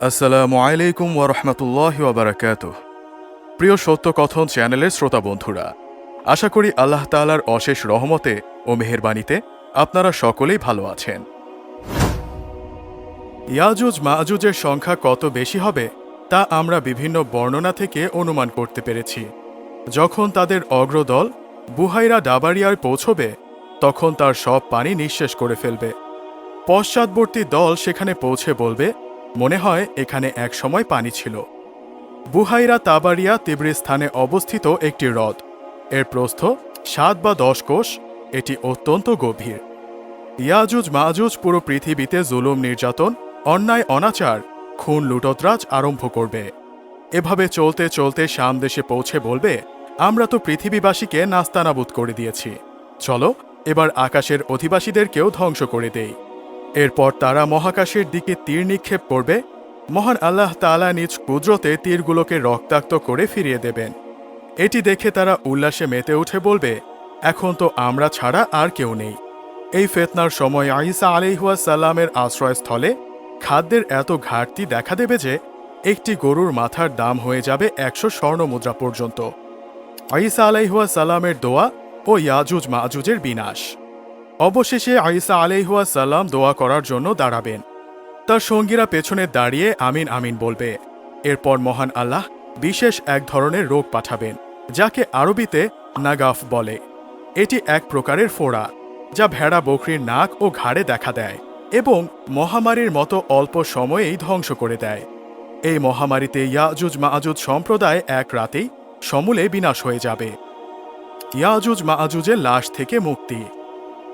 আসসালামু আলাইকুম ওরহমতুল্লাহ ওবরাকাত প্রিয় সত্য কথন চ্যানেলের শ্রোতা বন্ধুরা, আশা করি আল্লাহ তাআলার অশেষ রহমতে ও মেহেরবানিতে আপনারা সকলেই ভালো আছেন। ইয়াজুজ মাহুজের সংখ্যা কত বেশি হবে তা আমরা বিভিন্ন বর্ণনা থেকে অনুমান করতে পেরেছি। যখন তাদের অগ্রদল বুহাইরা ডাবারিয়ায় পৌঁছবে, তখন তার সব পানি নিঃশেষ করে ফেলবে। পশ্চাৎবর্তী দল সেখানে পৌঁছে বলবে মনে হয় এখানে এক সময় পানি ছিল। বুহাইরা তাবারিয়া স্থানে অবস্থিত একটি হ্রদ। এর প্রস্থ সাত বা দশ কোষ, এটি অত্যন্ত গভীর। ইয়াজুজ মাজুজ পুরো পৃথিবীতে জুলুম, নির্যাতন, অন্যায়, অনাচার, খুন, লুটতরাজ আরম্ভ করবে। এভাবে চলতে চলতে শাম দেশে পৌঁছে বলবে, আমরা তো পৃথিবীবাসীকে নাস্তানাবুদ করে দিয়েছি। চলো, এবার আকাশের অধিবাসীদেরকেও ধ্বংস করে দেই। এরপর তারা মহাকাশের দিকে তীর নিক্ষেপ করবে। মহান আল্লাহ তাআলা নিজ কুদরতে তীরগুলোকে রক্তাক্ত করে ফিরিয়ে দেবেন। এটি দেখে তারা উল্লাসে মেতে উঠে বলবে, এখন তো আমরা ছাড়া আর কেউ নেই। এই ফেতনার সময় আইসা আলিহুয়া সাল্লামের আশ্রয়স্থলে খাদ্যের এত ঘাটতি দেখা দেবে যে একটি গরুর মাথার দাম হয়ে যাবে একশো স্বর্ণ মুদ্রা পর্যন্ত। আইসা আলাইহুয়া দোয়া ও ইয়াজুজ মাজুজের বিনাশ। অবশেষে আইসা আলাইহুয়া সাল্লাম দোয়া করার জন্য দাঁড়াবেন। তার সঙ্গীরা পেছনে দাঁড়িয়ে আমিন আমিন বলবে, এরপর মহান আল্লাহ বিশেষ এক ধরনের রোগ পাঠাবেন, যাকে আরবিতে নাগাফ বলে। এটি এক প্রকারের ফোড়া, যা ভেড়া বকরির নাক ও ঘাড়ে দেখা দেয় এবং মহামারীর মতো অল্প সময়েই ধ্বংস করে দেয়। এই মহামারীতে ইয়াজুজ মাআজুজ সম্প্রদায় এক রাতেই সমূলে বিনাশ হয়ে যাবে। ইয়াজুজ মাআজুজের লাশ থেকে মুক্তি।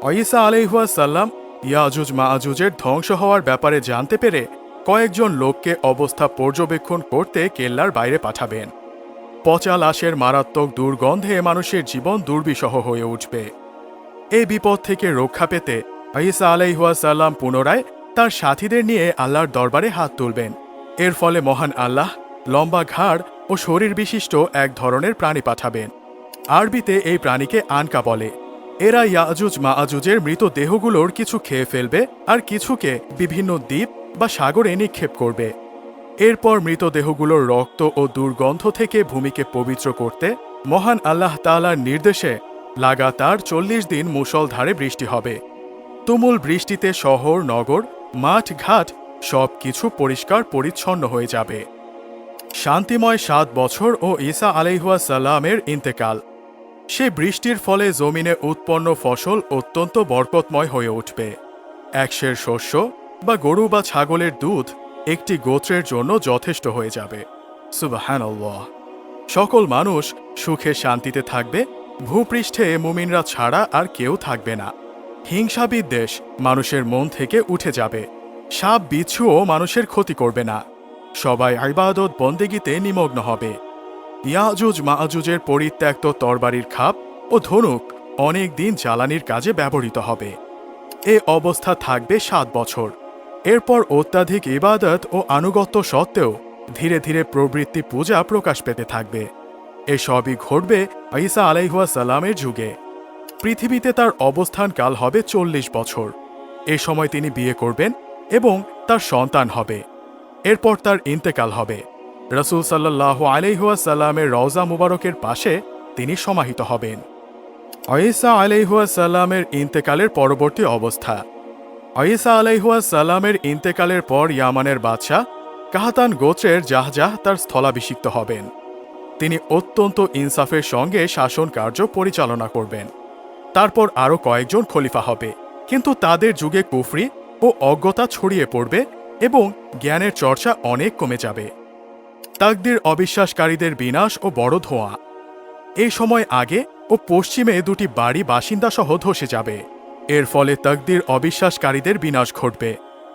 অইসা আলাইহুয়া সাল্লাম ইয়াজুজ মাআজুজের ধ্বংস হওয়ার ব্যাপারে জানতে পেরে কয়েকজন লোককে অবস্থা পর্যবেক্ষণ করতে কেল্লার বাইরে পাঠাবেন। পচা লাশের মারাত্মক দুর্গন্ধে মানুষের জীবন দুর্বিষহ হয়ে উঠবে। এই বিপদ থেকে রক্ষা পেতে আইসা আলাইহুয়া সাল্লাম পুনরায় তার সাথীদের নিয়ে আল্লাহর দরবারে হাত তুলবেন। এর ফলে মহান আল্লাহ লম্বা ঘাড় ও শরীর বিশিষ্ট এক ধরনের প্রাণী পাঠাবেন। আরবিতে এই প্রাণীকে আনকা বলে। এরা ইয়াজুজ, মাআজুজের মৃত দেহগুলোর কিছু খেয়ে ফেলবে আর কিছুকে বিভিন্ন দ্বীপ বা সাগরে নিক্ষেপ করবে। এরপর মৃতদেহগুলোর রক্ত ও দুর্গন্ধ থেকে ভূমিকে পবিত্র করতে মহান আল্লাহ তাআলার নির্দেশে লাগাতার চল্লিশ দিন মুষলধারে বৃষ্টি হবে। তুমুল বৃষ্টিতে শহর, নগর, মাঠ, ঘাট সব কিছু পরিষ্কার পরিচ্ছন্ন হয়ে যাবে। শান্তিময় সাত বছর ও ঈসা আলাইহুয়া সাল্লামের ইন্তেকাল। সে বৃষ্টির ফলে জমিনে উৎপন্ন ফসল অত্যন্ত বরকতময় হয়ে উঠবে। একশের শস্য বা গরু বা ছাগলের দুধ একটি গোত্রের জন্য যথেষ্ট হয়ে যাবে। সুবাহান সকল মানুষ সুখে শান্তিতে থাকবে, ভূপৃষ্ঠে মুমিনরা ছাড়া আর কেউ থাকবে না। হিংসা বিদ্বেষ মানুষের মন থেকে উঠে যাবে। সাপ, বিচ্ছুও মানুষের ক্ষতি করবে না। সবাই আইবাদত বন্দেগিতে নিমগ্ন হবে। ইয়াজুজ মাআজুজের পরিত্যক্ত তরবারির খাপ ও ধনুক অনেক দিন জ্বালানির কাজে ব্যবহৃত হবে। এ অবস্থা থাকবে সাত বছর। এরপর অত্যাধিক ইবাদত ও আনুগত্য সত্ত্বেও ধীরে ধীরে প্রবৃত্তি পূজা প্রকাশ পেতে থাকবে। এসবই ঘটবে ঈসা আলাইহুয়া সালামের যুগে। পৃথিবীতে তার অবস্থানকাল হবে চল্লিশ বছর। এ সময় তিনি বিয়ে করবেন এবং তার সন্তান হবে। এরপর তার ইন্তেকাল হবে। রসুল সাল্লাহ আলাইহুয়া সাল্লামের রওজা মুবারকের পাশে তিনি সমাহিত হবেন। অয়েসা আলাইহুয়া সাল্লামের ইন্তেকালের পরবর্তী অবস্থা। অয়েসা আলাইহুয়া সাল্লামের ইন্তেকালের পর ইয়ামানের বাদশাহ কাহাতান গোত্রের জাহজাহ তার স্থলাভিষিক্ত হবেন। তিনি অত্যন্ত ইনসাফের সঙ্গে শাসন কার্য পরিচালনা করবেন। তারপর আরও কয়েকজন খলিফা হবে, কিন্তু তাদের যুগে কুফরি ও অজ্ঞতা ছড়িয়ে পড়বে এবং জ্ঞানের চর্চা অনেক কমে যাবে। তাকদির অবিশ্বাসকারীদের বিনাশ ও বড় ধোঁয়া। এই সময় আগে ও পশ্চিমে দুটি বাড়ি বাসিন্দাসহ ধসে যাবে। এর ফলে তকদির অবিশ্বাসকারীদের বিনাশ ঘটবে।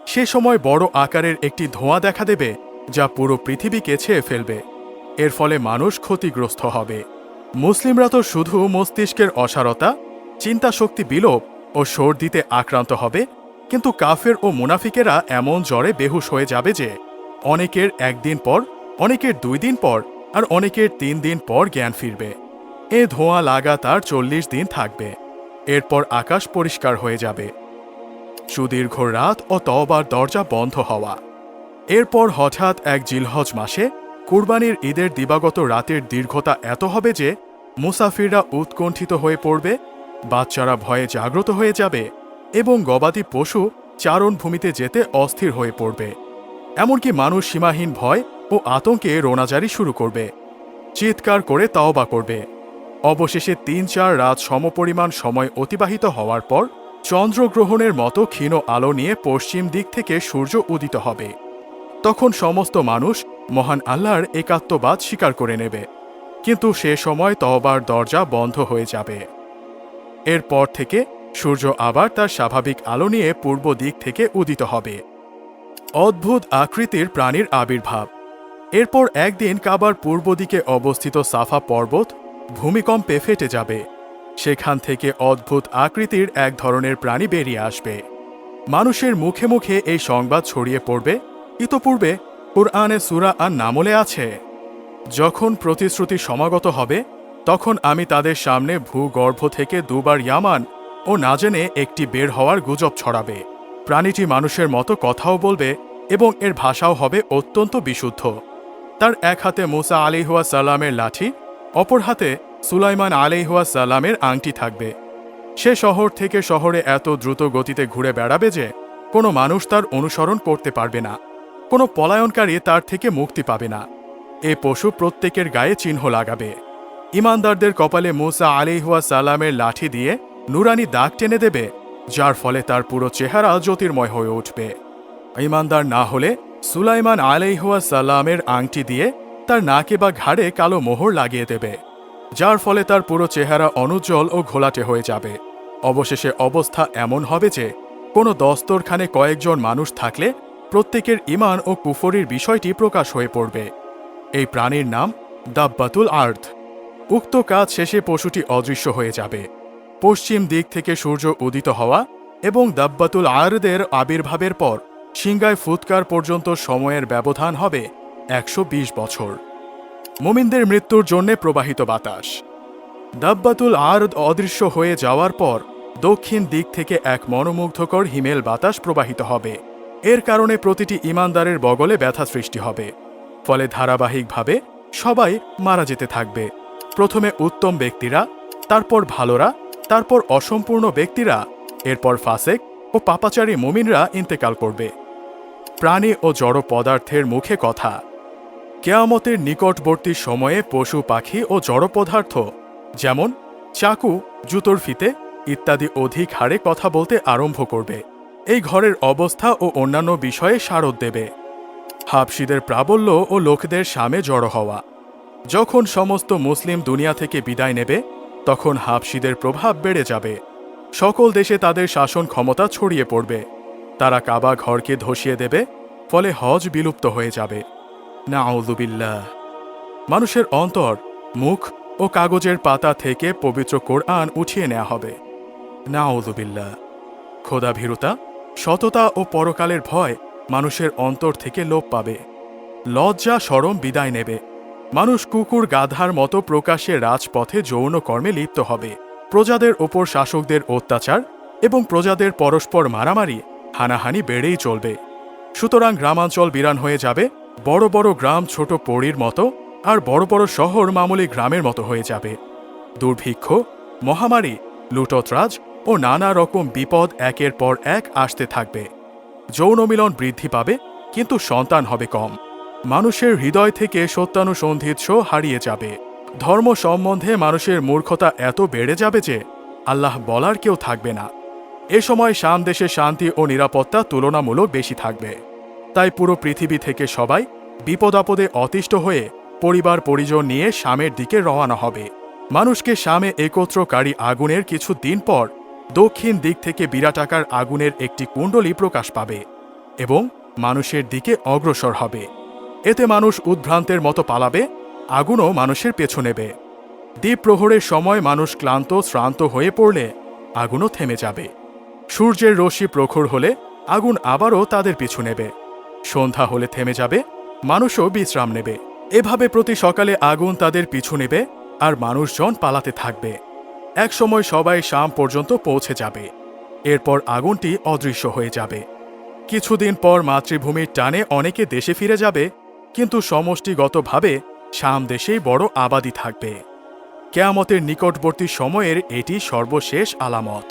সে সময় বড় আকারের একটি ধোঁয়া দেখা দেবে, যা পুরো পৃথিবীকে ছেয়ে ফেলবে। এর ফলে মানুষ ক্ষতিগ্রস্ত হবে। মুসলিমরা তো শুধু মস্তিষ্কের অসারতা, চিন্তাশক্তি বিলোপ ও সর্দিতে আক্রান্ত হবে, কিন্তু কাফের ও মুনাফিকেরা এমন জ্বরে বেহুশ হয়ে যাবে যে, অনেকের একদিন পর অনেকের দুই দিন পর আর অনেকের তিন দিন পর জ্ঞান ফিরবে। এ ধোঁয়া লাগাতার চল্লিশ দিন থাকবে। এরপর আকাশ পরিষ্কার হয়ে যাবে। সুদীর্ঘ রাত ও তওবার দরজা বন্ধ হওয়া। এরপর হঠাৎ এক জিলহজ মাসে কুরবানির ঈদের দিবাগত রাতের দীর্ঘতা এত হবে যে মুসাফিররা উৎকণ্ঠিত হয়ে পড়বে, বাচ্চারা ভয়ে জাগ্রত হয়ে যাবে এবং গবাদি পশু চারণভূমিতে যেতে অস্থির হয়ে পড়বে। এমনকি মানুষ সীমাহীন ভয় ও আতঙ্কে রোনাজারি শুরু করবে। চিৎকার করে তাওবা করবে। অবশেষে তিন চার রাত সমপরিমাণ সময় অতিবাহিত হওয়ার পর চন্দ্রগ্রহণের মতো ক্ষীণ আলো নিয়ে পশ্চিম দিক থেকে সূর্য উদিত হবে। তখন সমস্ত মানুষ মহান আল্লাহর একাত্মবাদ স্বীকার করে নেবে। কিন্তু সে সময় তহবার দরজা বন্ধ হয়ে যাবে। এরপর থেকে সূর্য আবার তার স্বাভাবিক আলো নিয়ে পূর্ব দিক থেকে উদিত হবে। অদ্ভুত আকৃতির প্রাণীর আবির্ভাব। এরপর একদিন কাবার পূর্ব দিকে অবস্থিত সাফা পর্বত ভূমিকম্পে ফেটে যাবে। সেখান থেকে অদ্ভুত আকৃতির এক ধরনের প্রাণী বেরিয়ে আসবে। মানুষের মুখে মুখে এই সংবাদ ছড়িয়ে পড়বে। ইতপূর্বে কোরআনে সুরা আর নামলে আছে। যখন প্রতিশ্রুতি সমাগত হবে, তখন আমি তাদের সামনে ভূগর্ভ থেকে দুবার ইয়ামান ও না জেনে একটি বের হওয়ার গুজব ছড়াবে। প্রাণীটি মানুষের মতো কথাও বলবে এবং এর ভাষাও হবে অত্যন্ত বিশুদ্ধ। তার এক হাতে মুসা আলিহুয়া সাল্লামের লাঠি, অপর হাতে সুলাইমান আলিহুয়া সাল্লামের আংটি থাকবে। সে শহর থেকে শহরে এত দ্রুত গতিতে ঘুরে বেড়াবে যে, কোনো মানুষ তার অনুসরণ করতে পারবে না। কোনো পলায়নকারী তার থেকে মুক্তি পাবে না। এ পশু প্রত্যেকের গায়ে চিহ্ন লাগাবে। ইমানদারদের কপালে মুসা আলিহুয়া সালামের লাঠি দিয়ে নুরানি দাগ টেনে দেবে, যার ফলে তার পুরো চেহারা জ্যোতির্ময় হয়ে উঠবে। ইমানদার না হলে সুলাইমান আলাইহুয়া সাল্লামের আংটি দিয়ে তার নাকে বা ঘাড়ে কালো মোহর লাগিয়ে দেবে, যার ফলে তার পুরো চেহারা অনুজ্জ্বল ও ঘোলাটে হয়ে যাবে। অবশেষে অবস্থা এমন হবে যে কোনো দস্তরখানে কয়েকজন মানুষ থাকলে প্রত্যেকের ইমান ও কুফরির বিষয়টি প্রকাশ হয়ে পড়বে। এই প্রাণীর নাম দাব্বাতুল আর্থ উক্ত কাজ শেষে পশুটি অদৃশ্য হয়ে যাবে। পশ্চিম দিক থেকে সূর্য উদিত হওয়া এবং দাব্বাতুল আর্দের আবির্ভাবের পর সিংগায় ফুৎকার পর্যন্ত সময়ের ব্যবধান হবে একশো বিশ বছর। মোমিনদের মৃত্যুর জন্যে প্রবাহিত বাতাস। দাব্বাতুল আর্দ অদৃশ্য হয়ে যাওয়ার পর দক্ষিণ দিক থেকে এক মনোমুগ্ধকর হিমেল বাতাস প্রবাহিত হবে। এর কারণে প্রতিটি ইমানদারের বগলে ব্যথা সৃষ্টি হবে। ফলে ধারাবাহিকভাবে সবাই মারা যেতে থাকবে। প্রথমে উত্তম ব্যক্তিরা, তারপর ভালোরা, তারপর অসম্পূর্ণ ব্যক্তিরা, এরপর ফাসেক ও পাপাচারী মুমিনরা ইন্তেকাল করবে। প্রাণী ও জড় পদার্থের মুখে কথা। কেয়ামতের নিকটবর্তী সময়ে পশু, পাখি ও জড় পদার্থ, যেমন চাকু, জুতোর ফিতে ইত্যাদি অধিক হারে কথা বলতে আরম্ভ করবে। এই ঘরের অবস্থা ও অন্যান্য বিষয়ে সারদ দেবে। হাবসিদের প্রাবল্য ও লোকদের সামে জড়ো হওয়া। যখন সমস্ত মুসলিম দুনিয়া থেকে বিদায় নেবে, তখন হাবসিদের প্রভাব বেড়ে যাবে। সকল দেশে তাদের শাসন ক্ষমতা ছড়িয়ে পড়বে। তারা কাবা ঘরকে ধসিয়ে দেবে, ফলে হজ বিলুপ্ত হয়ে যাবে। না মানুষের অন্তর, মুখ ও কাগজের পাতা থেকে পবিত্র কোরআন উঠিয়ে নেওয়া হবে। না খোদা ভীরুতা সততা ও পরকালের ভয় মানুষের অন্তর থেকে লোপ পাবে। লজ্জা সরম বিদায় নেবে। মানুষ কুকুর গাধার মতো প্রকাশ্যে রাজপথে যৌন কর্মে লিপ্ত হবে। প্রজাদের ওপর শাসকদের অত্যাচার এবং প্রজাদের পরস্পর মারামারি, হানাহানি বেড়েই চলবে। সুতরাং গ্রামাঞ্চল বিরান হয়ে যাবে, বড় বড় গ্রাম ছোট পড়ির মতো আর বড় বড় শহর মামুলি গ্রামের মতো হয়ে যাবে। দুর্ভিক্ষ, মহামারী, লুটতরাজ ও নানা রকম বিপদ একের পর এক আসতে থাকবে। যৌন মিলন বৃদ্ধি পাবে, কিন্তু সন্তান হবে কম। মানুষের হৃদয় থেকে সত্যানুসন্ধিৎস হারিয়ে যাবে। ধর্ম সম্বন্ধে মানুষের মূর্খতা এত বেড়ে যাবে যে আল্লাহ বলার কেউ থাকবে না। এ সময় শাম দেশে শান্তি ও নিরাপত্তা তুলনামূলক বেশি থাকবে। তাই পুরো পৃথিবী থেকে সবাই বিপদ আপদে অতিষ্ঠ হয়ে পরিবার পরিজন নিয়ে শামের দিকে রওনা হবে। মানুষকে শামে একত্রকারী আগুনের কিছু দিন পর দক্ষিণ দিক থেকে বিরাটাকার আগুনের একটি কুণ্ডলী প্রকাশ পাবে এবং মানুষের দিকে অগ্রসর হবে। এতে মানুষ উদ্ভ্রান্তের মতো পালাবে আগুনও মানুষের পেছু নেবে। দ্বীপ প্রহরের সময় মানুষ ক্লান্ত, শ্রান্ত হয়ে পড়লে আগুনও থেমে যাবে। সূর্যের রশ্মি প্রখর হলে আগুন আবারও তাদের পিছু নেবে। সন্ধ্যা হলে থেমে যাবে, মানুষও বিশ্রাম নেবে। এভাবে প্রতি সকালে আগুন তাদের পিছু নেবে আর মানুষজন পালাতে থাকবে। একসময় সবাই শাম পর্যন্ত পৌঁছে যাবে। এরপর আগুনটি অদৃশ্য হয়ে যাবে। কিছুদিন পর মাতৃভূমির টানে অনেকে দেশে ফিরে যাবে, কিন্তু সমষ্টিগতভাবে শাম দেশে বড় আবাদি থাকবে। কেয়ামতের নিকটবর্তী সময়ের এটি সর্বশেষ আলামত।